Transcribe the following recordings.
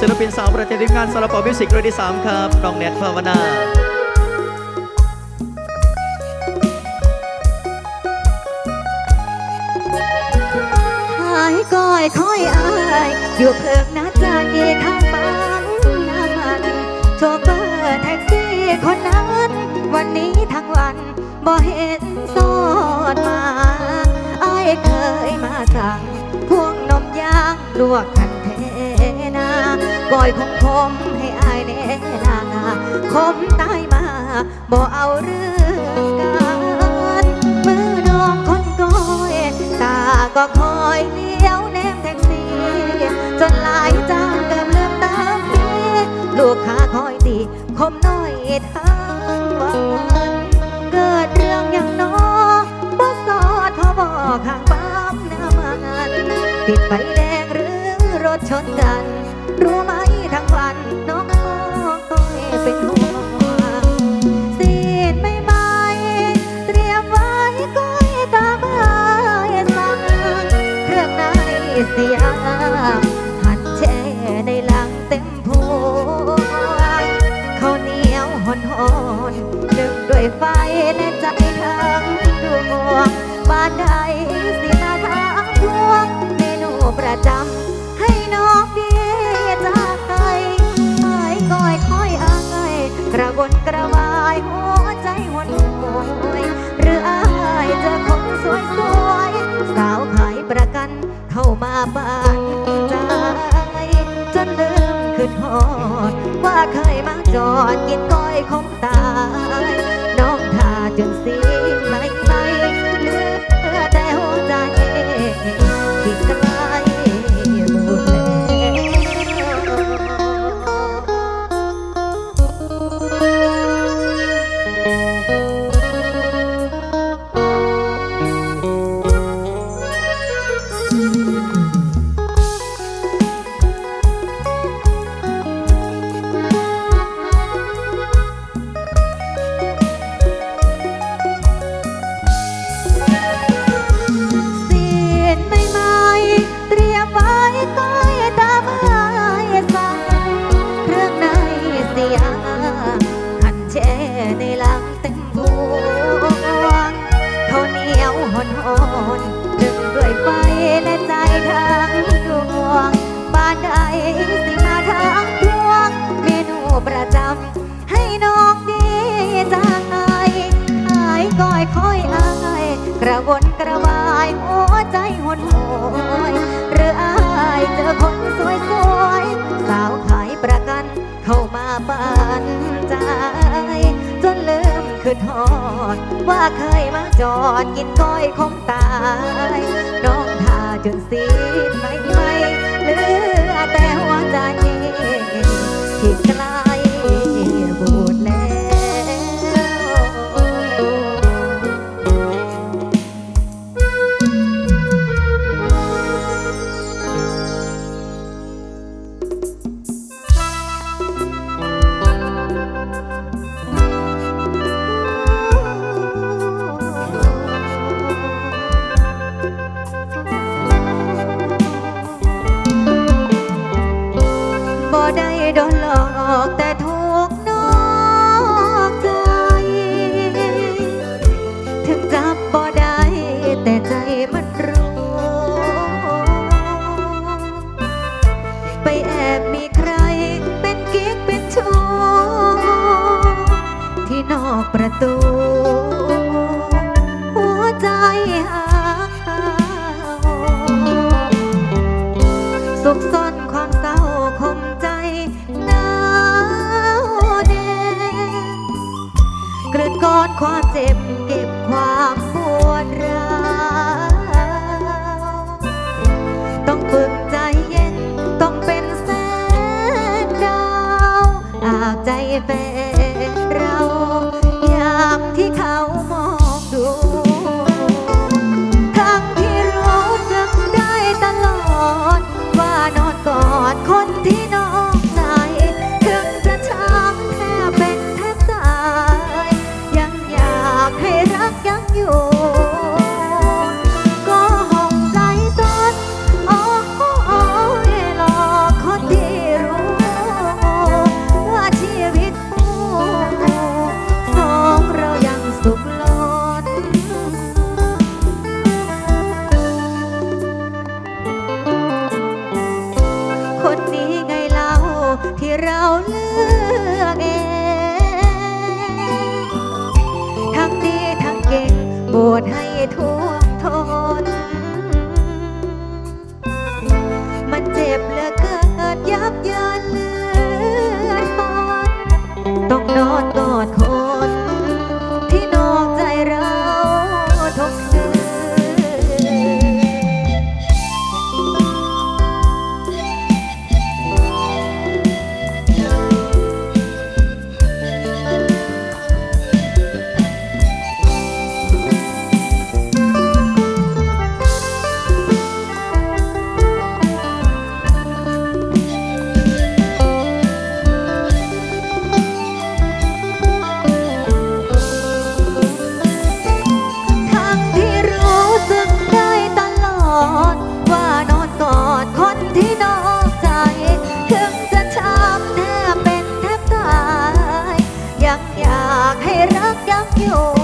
ศิลปินสาวประเทศทีมงานสารปอมิวสิกเรดี้สามครับ น้องแนทภาวนาหายก้อยค่อยอาย อยู่เพิกนาจาเอข้างปั๊มน้ำมันโชเฟอร์แท็กซี่คนนั้น วันนี้ทั้งวันบ่เห็นสอดมาอายเคยมาสั่งพวงนมย่างลวกกัน ก้อยของผมให้อายแน่นาคมตายมาบ่เอาเรื่องกันมือน้องคนก้อยตาก็คอยเลี้ยวแนมแท็กซี่จนหลายจานเริ่มเลือมตามีลูกค้าคอยตีคมน้อยทั้งวันเกิดเรื่องอย่างน้อบ่สอทบอข้างปั๊มน้ำมันติดไฟแดงหรือรถชนกัน เสียหัดแช่ในลังเต็มพวงข้าวเหนียวหอนหอนนึ่งด้วยไฟและใจทั้งดวงบ้านใดสิมาทางทวงเมนูประจำ มาบ้านใจจนลืมขึ้นหอด ว่าเคยมาจอดกินก้อยคงตา อนหอนๆนึ่งด้วยไฟและใจทั้งดวงบ้านใดสิมาทางทวง เมนูประจำให้น้องดีจากไอหายก้อยคอยอายกระวนกระวายหัวใจหดหวยหรืออายเจอคนสวยสวยสาวขายประกันเข้ามาบานใจจนลืม คือทอด ว่าเคยมาจอดกินก้อยคงตาย น้องท่าจนสีดไม่ไม่เหลือแต่หัวใจที่กลา หัวใจหาสุขซ่อนความเศร้าคมใจหนาวแน่กลืนก้อนความเจ็บเก็บความปวดร้าวต้องฝึกใจเย็นต้องเป็นแสงดาวอาบใจแฟนเรา ก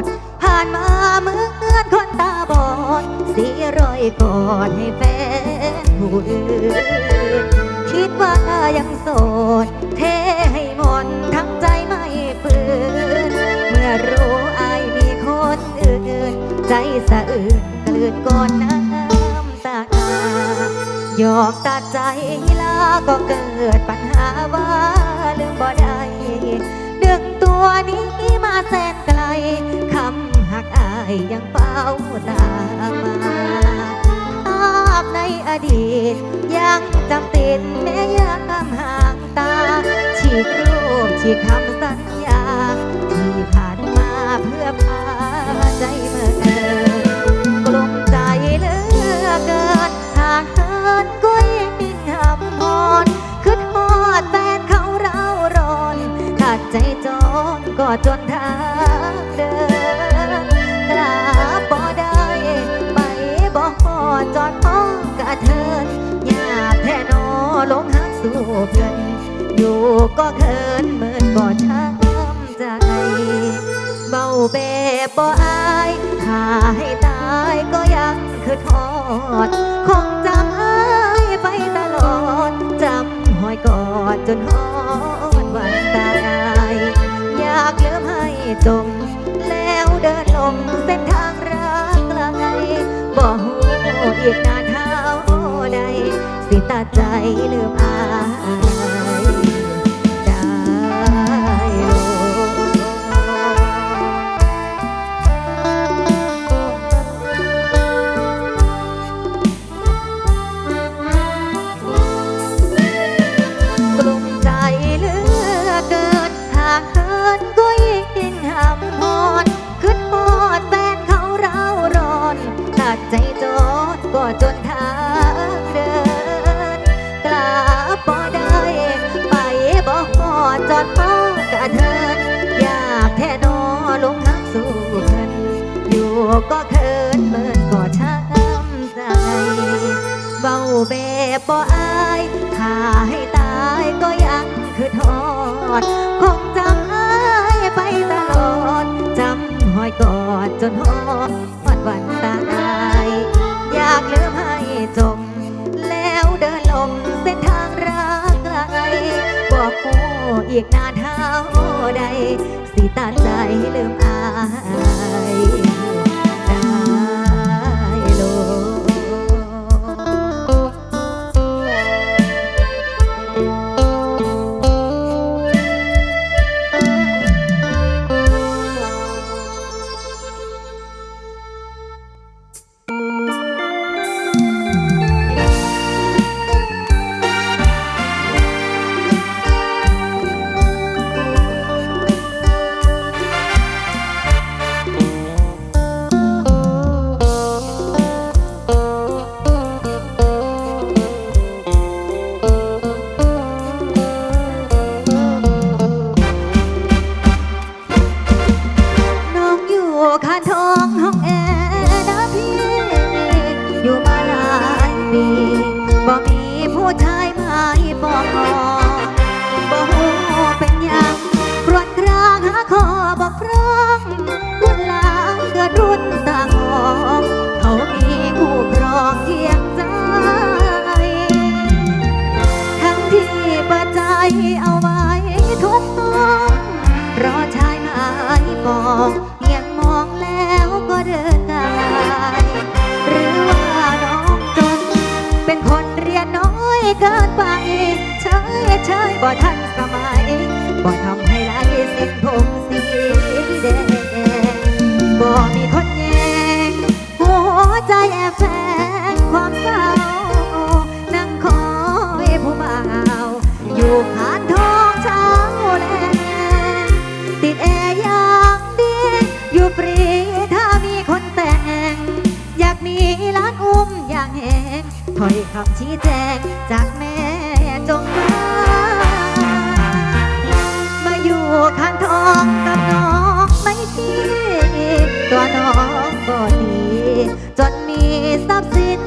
ด ผ่านมาเหมือนคนตาบอดสีรอยกอดให้แฟนผู้อื่นคิดว่ายังโสด เทให้หมดทั้งใจไม่ปืนเมื่อรู้อายมีคนอื่น ใจสะอื่นกลืนก่อนน้ำตายอมตัดใจลาก็เกิดปัญหาว่าลืมบ่ได้ดึงตัวนี้มาแสนไกล ยยังเฝ้าตามมาภาพในอดีต ยังจำติดแม้ยังห่างตา ฉีกรูปฉีกคำสัญญา ที่ผ่านมาเพื่อพาใจเมื่อเกินกลุ้มใจเลือเกินห่างเหินก็ยิ่งหำมอนคือทอดแฟนเขาเราร้อนตัดใจจนก็จนทา ลงหักสู่เพื่อนอยู่ก็เคินเหมือนบ่ช้ำใจ เบาแบบบ่อายถ้าให้ตายก็ยังคือทอด คงจำอายไปตลอด จำหอยกอดจนหอนวันตายอยากลืมให้จม แล้วเดินลงเส้นทางรักไกลบ่หูอีกนานเท่าใดสิ ตาใจลืมอาย อีกนานเท่าใด สิตัดใจลืมอาย องอยู่ข้างท้องห้องแอ เชยบ่ทันสมัยบ่ทำให้ลายเส้นผมสีแดงบ่มีคนแยงหัวใจแอบแฝงความเศร้านั่งคอยผู้บ่าวอยู่ผ่านทองเช้าแลงติดแอร์อย่างดีอยู่ฟรีถ้ามีคนแต่ง อยากมีร้านอุ้มอย่างแหงถอยคำชี้แจงจากแม่ ข้างทองกับน้องไม่ทีตัวน้องก็ดี จนมีทรัพย์สิน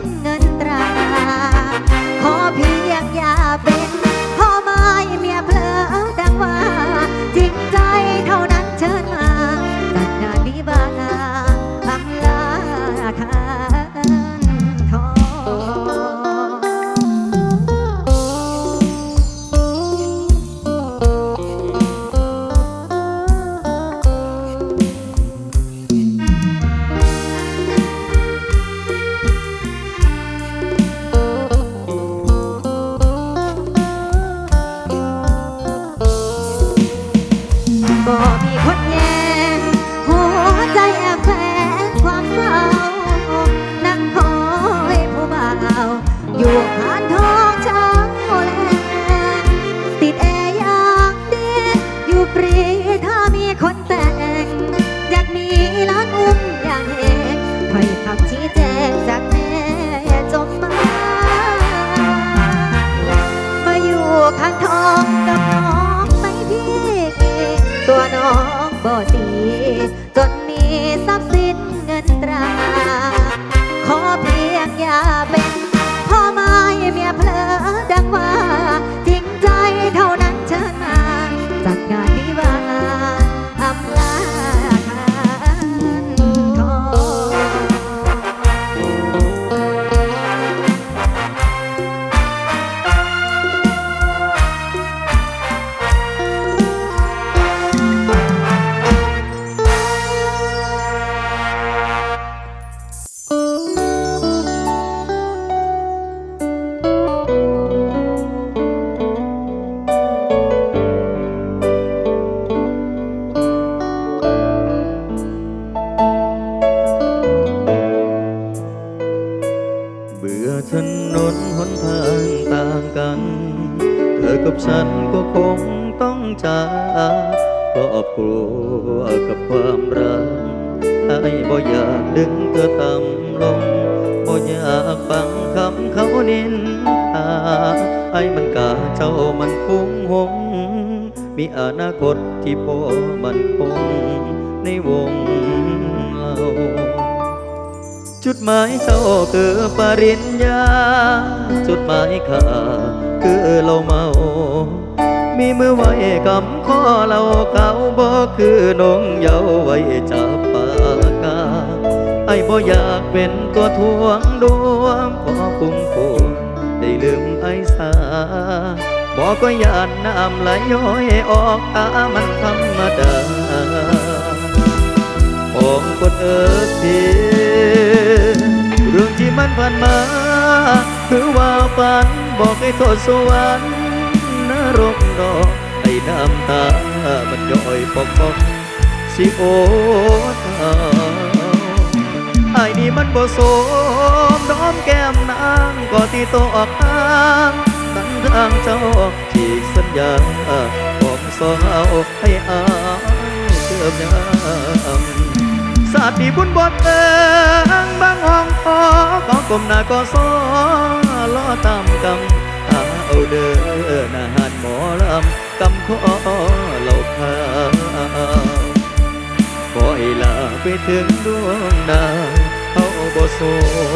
งคำเขานินทาไอ้มันกาเจ้ามันคงหง มีอนาคตที่พอมันคงในวงเราจุดหมายเจ้าคือปริญญา จุดหมายข้าคือเราเมา มีมือไว้กำข้อเราเขาบอกคือน้องเยาว์ไว้จับปาไอ้บ่อยากเป็นตัวทวงดวง สาบอกก็ยานน้ำไหลย้อยออกตามันธรรมดาของคนเอิกทีเรื่องที่มันผ่านมา คือว่าฝันบอกให้โทษสวรรค์นรกดอกให้น้ำตา มันย่อยปอกปอกสิโอดเอาไอ้นี่มันบ่สมน้อมแก้มนางก็ที่โตออกทาง ทางเจ้าฉีกสัญญาของสาวให้อายเสื่อมยามสาดที่บุญบดเองบางห้องพอก็กลมหน้าก็ซ้อล้อตามกำอาเอาเด้อหน้าหานหมอลำกำขอเหล่าขาขอให้ลาไปถึงดวงดาวเขาบ่สม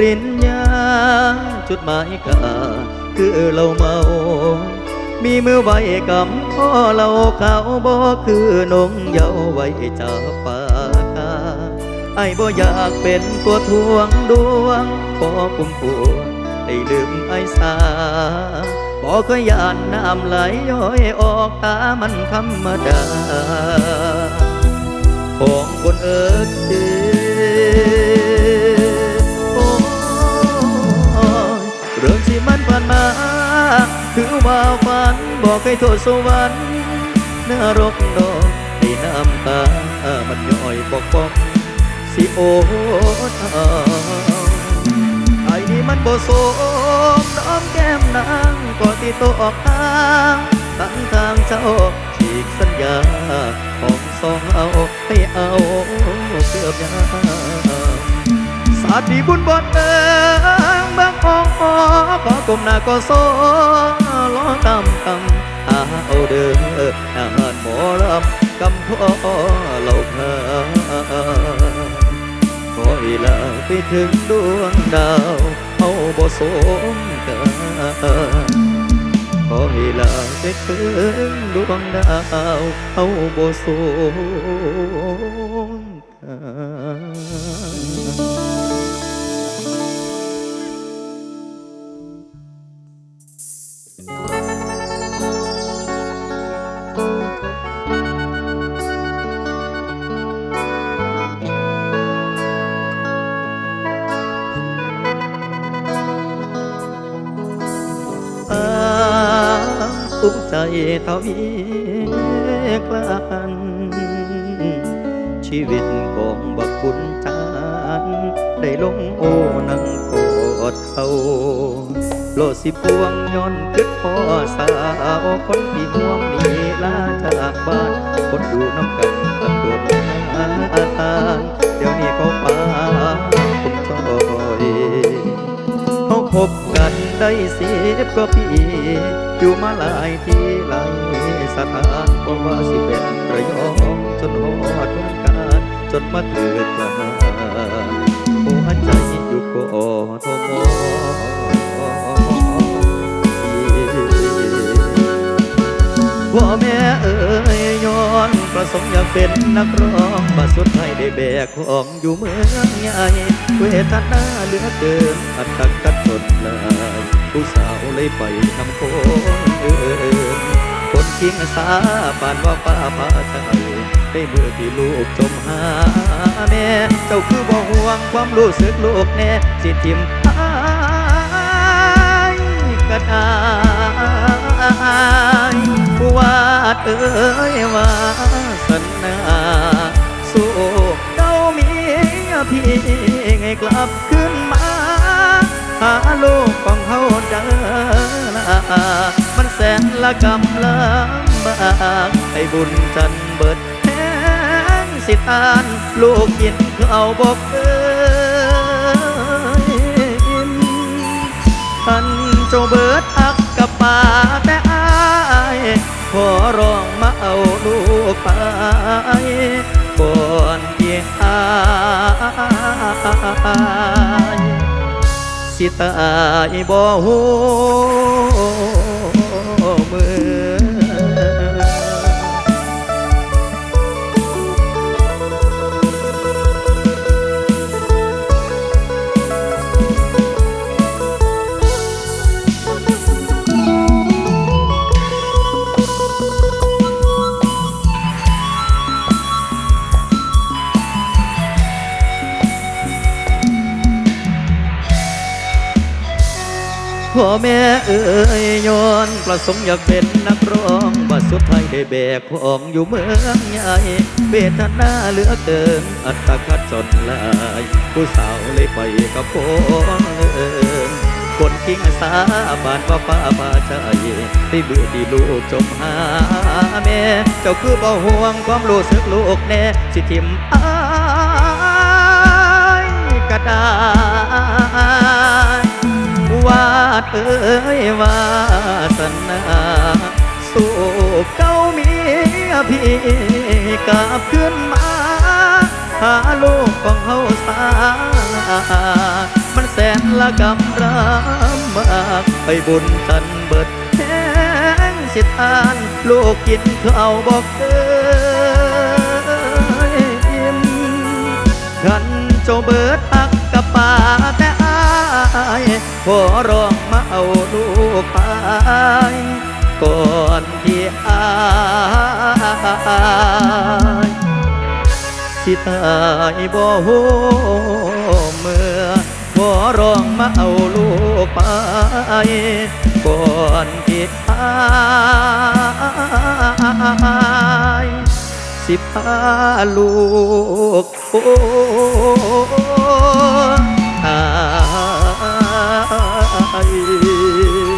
ริญญาจุดหมายกาคือเราเมา มีมือไว้กำพ่อเราเขาบ่คือนงเยาวไว้จับปากกาไอ้บ่อยากเป็นตัวทวงดวงขอคุ้มควรได้ลืมไอ้สาบ่เคยยานน้ำไหลย้อยออกตามันธรรมดาของคนเอิกเดโคือว่าฝันบอกให้โทษสวรรค์นรกดอกให้น้ำตา มันย่อยปอกปอกสิโอดเอาไอ้นี่มันบ่สมน้อมแก้มนางก็ที่โตออกทางตั้งทางเจ้าฉีกสัญญาของสองเอาให้เอาเกือบยาสาดีบุญบดเอิ งบางของพอขอกลมหน้าก็โซล้อตามคำอาเอาเด้ออาหารหมอลำกำพ่อเหล่าพาขออีลาไปถึงดวงดาวเอาบ่สมกันขอให้ลาไปถึงดวงดาวเอาบ่สูงกัน ทวีกลันชีวิตของบักบุญจานได้ลงโอนังกอดเขาโลสิพวงย้อนคึกพ่อสาวคนที่ห่วงหนีลาจากบ้าน คนดูน้ำกันกับโดนทานเดี๋ยวนี้เขาปาผมซอยเขาคบ ได้สิบกว่าปีอยู่มาหลายที่หลายสถานบ่ว่าสิเป็นระยองจนหอดเมืองการจนมาเกิดมาหัวใจอยู่กอทมพ่อแม่เอ๋ยย้อนประสงค์อยากเป็นนักร้องมาสุดท้ายได้แบกของอยู่เมืองใหญ่เวทนาเหลือเกินอัดตักกัดสดลาย ผู้สาวเลยไปทำโคนเอินคนทิ้งสาปานว่าป้าพาใจได้เมื่อที่ลูกจมหาแม่เจ้าคือบ่ห่วงความรู้สึกลูกแน่สิทิมหายก็ได้วาดเอ้ยวาสนาสู้เจ้าเมียพี่ไงกลับขึ้นมาหาลูก ของเขามันแสนละกำลำบากให้บุญจันเบิดแห้งสิตานลูกกินเขาบอกเอ้ยอิ่มท่านเจ้าเบิดอักกับป่าแต่อายขอร้องมาเอาลูกไปก่อนที่อาย สิตายบ่ฮู้ ประสงค์อยากเป็นนักร้องบัดสุดท้ายได้แบกของอยู่เมืองใหญ่เวทนาเหลือเกิน อัตคัดจนลาย ผู้สาวเลยไปกับคนเอินคนกิ้งสาบานว่าป้าป้าใจที่เบื่อที่ลูกจมหาแม่ เจ้าคือบ่ห่วงความรู้สึกลูกแน่ สิทิมอายก็ได้ วาดเอ้ยวาสนาสู่เก้าเมียพี่กลับขึ้นมา หาลูกของเฮาสา มันแสนละกำรำมากไปบุญกันเบิดแห้งสิทานลูกกินข้าวบอกเอ้ยอิ่มขันเจ้าเบิดอักกับป่าแต่อา ขอร้องมาเอาลูกไปก่อนที่อายสิตายบ่หูเมื่อขอร้องมาเอาลูกไปก่อนที่อายสิพาลูกโอ้ตาย